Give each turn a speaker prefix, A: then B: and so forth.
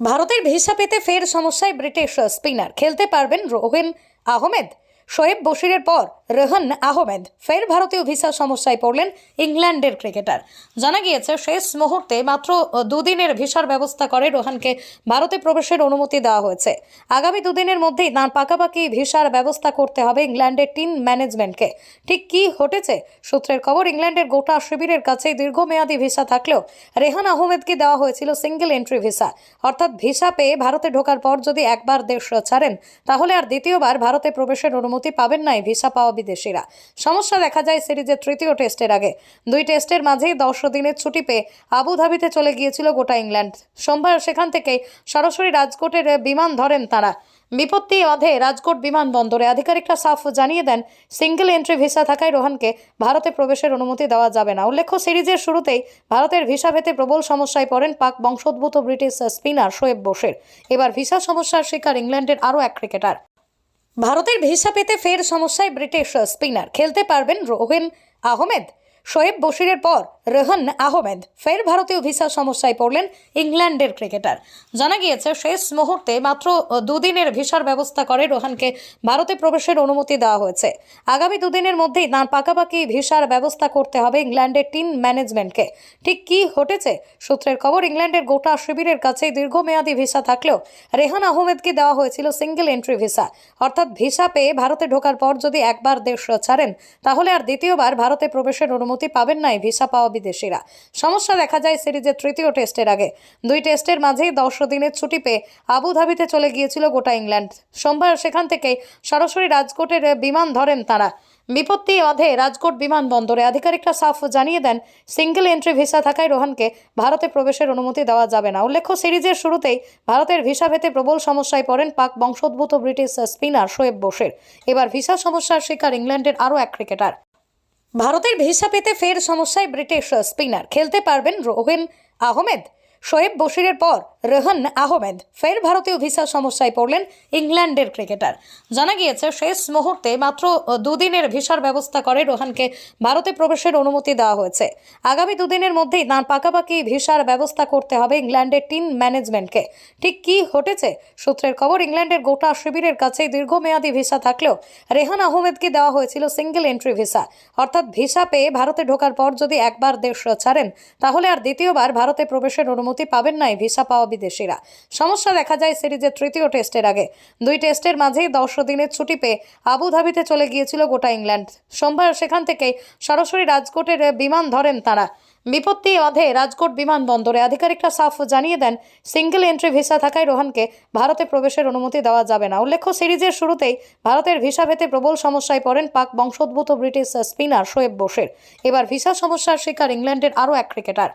A: ভারতের ভিসা পেতে ফের সমস্যায় ব্রিটিশ স্পিনার। খেলতে পারবেন রোহেন আহমেদ। শোয়েব বশিরের পর রেহান আহমেদ ফের ভারতীয় ভিসা সমস্যায় পড়লেন ইংল্যান্ডের ক্রিকেটার। জানা গিয়েছে, শেষ মুহূর্তে মাত্র দুদিনের ভিসার ব্যবস্থা করে রোহানকে ভারতে প্রবেশের অনুমতি দেওয়া হয়েছে। আগামী দুদিনের মধ্যেই তাঁর পাকাপাকি ভিসার ব্যবস্থা করতে হবে ইংল্যান্ডের টিম ম্যানেজমেন্টকে। ঠিক কি ঘটেছে সূত্রের খবর, ইংল্যান্ডের গোটা শিবিরের কাছে দীর্ঘমেয়াদী ভিসা থাকলেও রেহান আহমেদকে দেওয়া হয়েছিল সিঙ্গেল এন্ট্রি ভিসা। অর্থাৎ ভিসা পেয়ে ভারতে ঢোকার পর যদি একবার দেশ ছাড়েন, তাহলে আর দ্বিতীয়বার ভারতে প্রবেশের অনুমতি পাবেন না ভিসা পাওয়া বিদেশিরা সমস্যা দেখা যায় সিরিজের তৃতীয় টেস্টের আগে। দুই টেস্টের মাঝেই দশ দিনের ছুটি পেয়ে আবুধাবিতে চলে গিয়েছিল গোটা ইংল্যান্ড। সোমবার সেখান থেকে সরাসরি রাজকোটের বিমান ধরেন তারা। বিপত্তি অধে রাজকোট বিমানবন্দরে আধিকারিকরা সাফ জানিয়ে দেন, সিঙ্গেল এন্ট্রি ভিসা থাকায় রোহানকে ভারতে প্রবেশের অনুমতি দেওয়া যাবে না। উল্লেখ্য, সিরিজের শুরুতেই ভারতের ভিসা পেতে প্রবল সমস্যায় পড়েন পাক বংশোদ্ভূত ব্রিটিশ স্পিনার শোয়েব বোসের। এবার ভিসা সমস্যার শিকার ইংল্যান্ডের আরও এক ক্রিকেটার। ভারতের ভিসা পেতে ফের সমস্যায় ব্রিটিশ স্পিনার। খেলতে পারবেন রোহেন আহমেদ। শোয়েব বশিরের পর রেহান আহমেদ ফের ভারতীয় ভিসা সমস্যায় পড়লেন ইংল্যান্ডের ক্রিকেটার। জানা গিয়েছে, শেষ মুহূর্তে মাত্র দুদিনের ভিসার ব্যবস্থা করে রোহানকে ভারতে প্রবেশের অনুমতি দেওয়া হয়েছে। আগামী দুদিনের মধ্যেই তাঁর পাকাপাকি ভিসার ব্যবস্থা করতে হবে ইংল্যান্ডের টিম ম্যানেজমেন্টকে। ঠিক কি ঘটেছে সূত্রের খবর, ইংল্যান্ডের গোটা শিবিরের কাছে দীর্ঘমেয়াদী ভিসা থাকলেও রেহান আহমেদকে দেওয়া হয়েছিল সিঙ্গেল এন্ট্রি ভিসা। অর্থাৎ ভিসা পেয়ে ভারতে ঢোকার পর যদি একবার দেশ ছাড়েন, তাহলে আর দ্বিতীয়বার ভারতে প্রবেশের অনুমতি পাবেন না ভিসা পাওয়া বিদেশিরা। সমস্যা দেখা যায় সিরিজের তৃতীয় টেস্টের আগে। দুই টেস্টের মাঝেই দশ দিনের ছুটি পেয়ে আবুধাবিতে চলে গিয়েছিল গোটা ইংল্যান্ড। সোমবার সেখান থেকে সরাসরি রাজকোটের বিমান ধরেন তারা। বিপত্তি অধে রাজকোট বিমানবন্দরে আধিকারিকরা সাফ জানিয়ে দেন, সিঙ্গেল এন্ট্রি ভিসা থাকায় রোহানকে ভারতে প্রবেশের অনুমতি দেওয়া যাবে না। উল্লেখ্য, সিরিজের শুরুতেই ভারতের ভিসা পেতে প্রবল সমস্যায় পড়েন পাক বংশোদ্ভূত ব্রিটিশ স্পিনার শোয়েব বোসের। এবার ভিসা সমস্যার শিকার ইংল্যান্ডের আরও এক ক্রিকেটার। ভারতের ভিসা পেতে ফের সমস্যায় ব্রিটিশ স্পিনার। খেলতে পারবেন রোহেন আহমেদ। শোয়েব বশিরের পর রেহান আহমেদ। ফের ভারতীয় ভিসা সমস্যায় পড়লেন ইংল্যান্ডের ক্রিকেটার। জানা গিয়েছে, শেষ মুহূর্তে মাত্র দুদিনের ভিসার ব্যবস্থা করে রোহানকে ভারতে প্রবেশের অনুমতি দেওয়া হয়েছে। আগামী দুদিনের মধ্যেই তাঁর পাকাপাকি ভিসার ব্যবস্থা করতে হবে ইংল্যান্ডের টিম ম্যানেজমেন্টকে। ঠিক কি ঘটেছে সূত্রের খবর, ইংল্যান্ডের গোটা শিবিরের কাছে দীর্ঘমেয়াদী ভিসা থাকলেও রেহান আহমেদকে দেওয়া হয়েছিল সিঙ্গেল এন্ট্রি ভিসা। অর্থাৎ ভিসা পেয়ে ভারতে ঢোকার পর যদি একবার দেশ ছাড়েন, তাহলে আর দ্বিতীয়বার ভারতে প্রবেশের অনুমতি পাবেন না ভিসা পাওয়া বিদেশিরা। সমস্যা দেখা যায় সিরিজের তৃতীয় টেস্টের আগে। দুই টেস্টের মাঝেই দশ দিনের ছুটি পেয়ে আবুধাবিতে চলে গিয়েছিল গোটা ইংল্যান্ড। সোমবার সেখান থেকে সরাসরি রাজকোটের বিমান ধরেন তারা। বিপত্তি অধে রাজকোট বিমানবন্দরে আধিকারিকরা সাফ জানিয়ে দেন, সিঙ্গেল এন্ট্রি ভিসা থাকায় রোহানকে ভারতে প্রবেশের অনুমতি দেওয়া যাবে না। উল্লেখ্য, সিরিজের শুরুতেই ভারতের ভিসা পেতে প্রবল সমস্যায় পড়েন পাক বংশোদ্ভূত ব্রিটিশ স্পিনার শোয়েব বোসের। এবার ভিসা সমস্যার শিকার ইংল্যান্ডের আরও এক ক্রিকেটার।